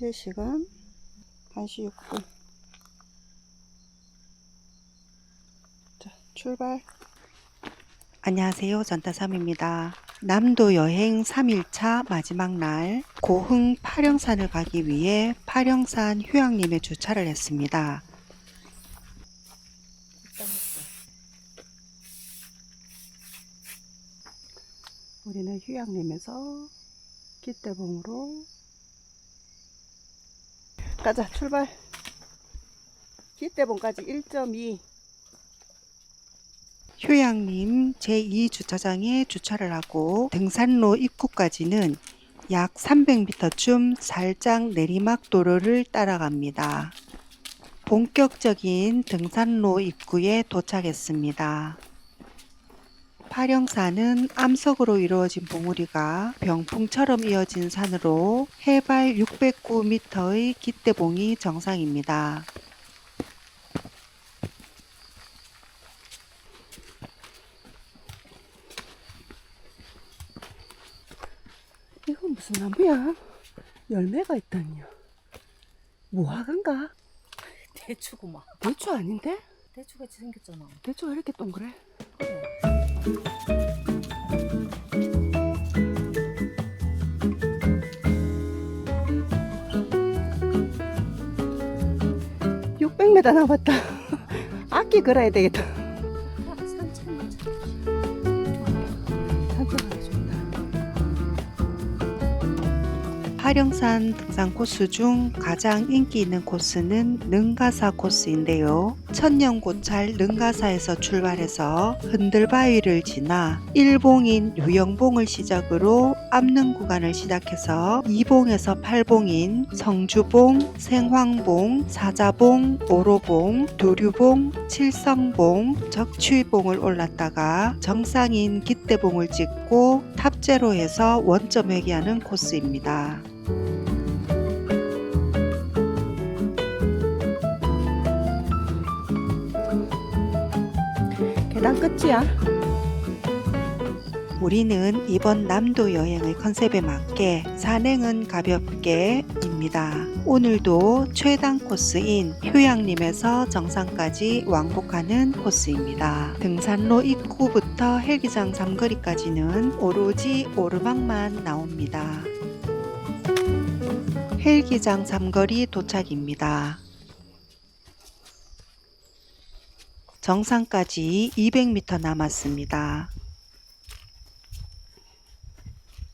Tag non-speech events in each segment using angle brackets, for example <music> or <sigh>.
현재 시간 1시 6분. 자, 출발. 안녕하세요. 전타삼입니다. 남도 여행 3일차 마지막 날 고흥 파령산을 가기 위해 파령산 휴양림에 주차를 했습니다. 우리는 휴양림에서 기대봉으로 가자 출발 기대봉까지 1.2 휴양림 제2주차장에 주차를 하고 등산로 입구까지는 약 300m쯤 살짝 내리막 도로를 따라갑니다. 본격적인 등산로 입구에 도착했습니다. 파령산은 암석으로 이루어진 봉우리가 병풍처럼 이어진 산으로 해발 609m의 기대봉이 정상입니다. 이건 무슨 나무야? 열매가 있다니요. 무화과인가? 대추구만. 대추 아닌데? 대추같이 생겼잖아. 대추가 이렇게 동그래? 그래. 600m 남았다. <laughs> 악기 걸어야 되겠다. 하령산 등산 코스 중 가장 인기 있는 코스는 능가사 코스인데요. 천년 고찰 능가사에서 출발해서 흔들바위를 지나 1봉인 유영봉을 시작으로 암릉 구간을 시작해서 2봉에서 8봉인 성주봉, 생황봉, 사자봉, 오로봉, 두류봉, 칠성봉, 적취봉을 올랐다가 정상인 기대봉을 찍고 탑제로해서 원점 회귀하는 코스입니다. 계단 끝이야. 우리는 이번 남도 여행의 컨셉에 맞게 산행은 가볍게입니다. 오늘도 최단 코스인 휴양림에서 정상까지 왕복하는 코스입니다. 등산로 입구부터 헬기장 삼거리까지는 오로지 오르막만 나옵니다. 헬기장 삼거리 도착입니다. 정상까지 200m 남았습니다.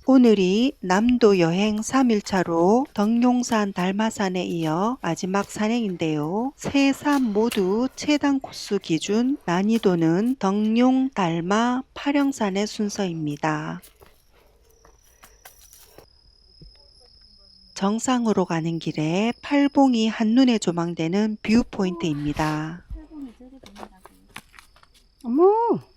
오늘이 남도 여행 3일차로 덕룡산 달마산에 이어 마지막 산행인데요. 세 산 모두 최단 코스 기준 난이도는 덕룡, 달마, 파령산의 순서입니다. 정상으로 가는 길에 팔봉이 한눈에 조망되는 뷰 포인트입니다. 어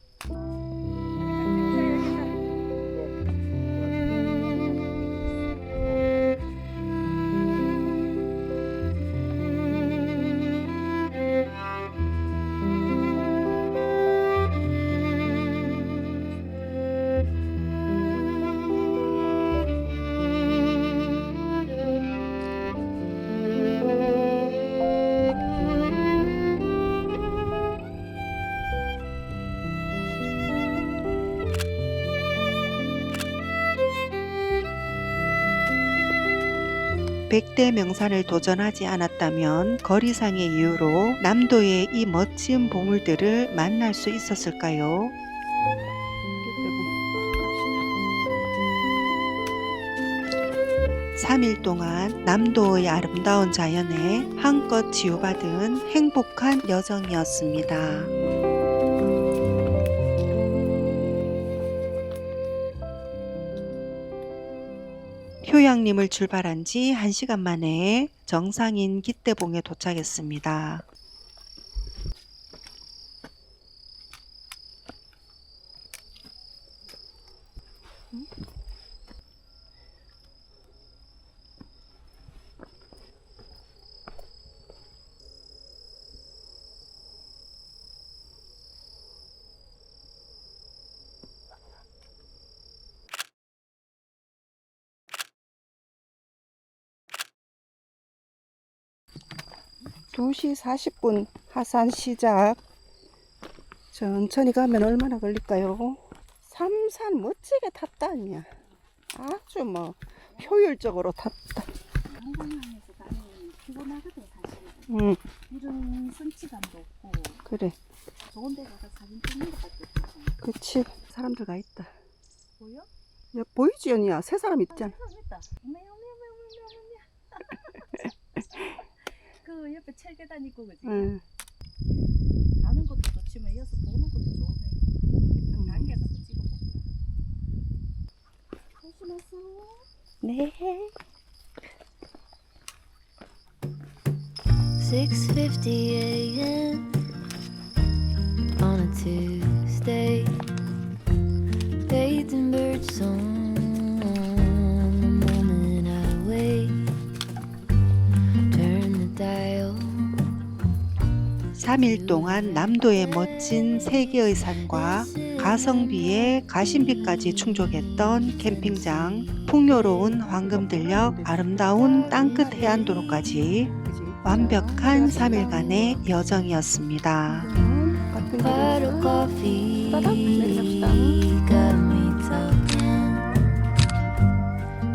백대 명산을 도전하지 않았다면 거리상의 이유로 남도의 이 멋진 보물들을 만날 수 있었을까요? 3일 동안 남도의 아름다운 자연에 한껏 지우받은 행복한 여정이었습니다. 효양님을 출발한 지 1시간 만에 정상인 기대봉에 도착했습니다. 두시 40분 하산 시작. 천천히 가면 얼마나 걸릴까요? 삼산 멋지게 탔다, 아니야. 아주 뭐 효율적으로 탔다. 응, 이런 성취감도 없고 그래. 좋은 데 가서 사진 찍는. 그치. 사람들 가 있다. 보여? 야, 보이지, 언니야? 세 사람 있잖아. 아, 있다. 어메 어메 어메 어메 어메. 철계단 있고 그지? 응. 가는 것도 좋지만 이어서 보는 것도 좋네. 한 단계 가서 찍어볼까. 조심하세요. 네. 6:50 a.m. on a Tuesday. 3일 동안 남도의 멋진 세 개의 산과 가성비의 가심비까지 충족했던 캠핑장, 풍요로운 황금들녘, 아름다운 땅끝 해안도로까지? 완벽한 3일간의 여정이었습니다.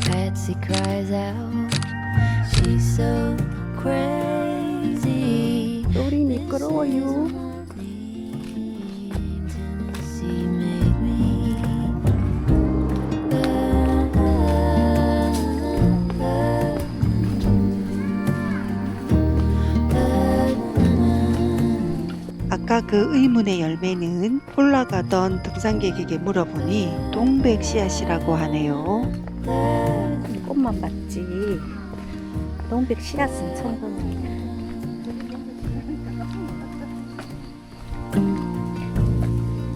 Patsy cries out, she's so crazy. 아까 그 의문의 열매는 올라가던 등산객에게 물어보니 동백 씨앗이라고 하네요. 꽃만 봤지. 동백 씨앗은 처음 보네.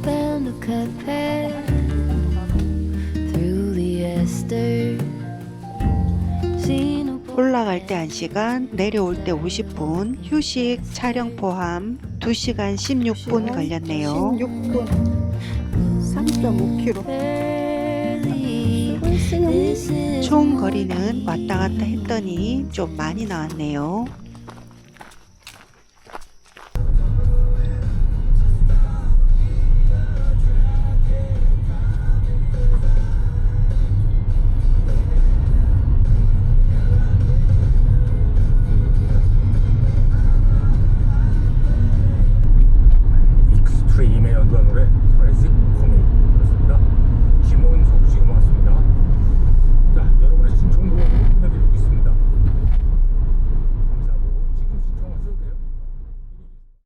found 올라갈 때 1시간, 내려올 때 50분, 휴식, 촬영 포함 2시간 16분 걸렸네요. 16분. 3.5km. barely. 수고했어요. This is 총 거리는 왔다 갔다 했더니 좀 많이 나왔네요.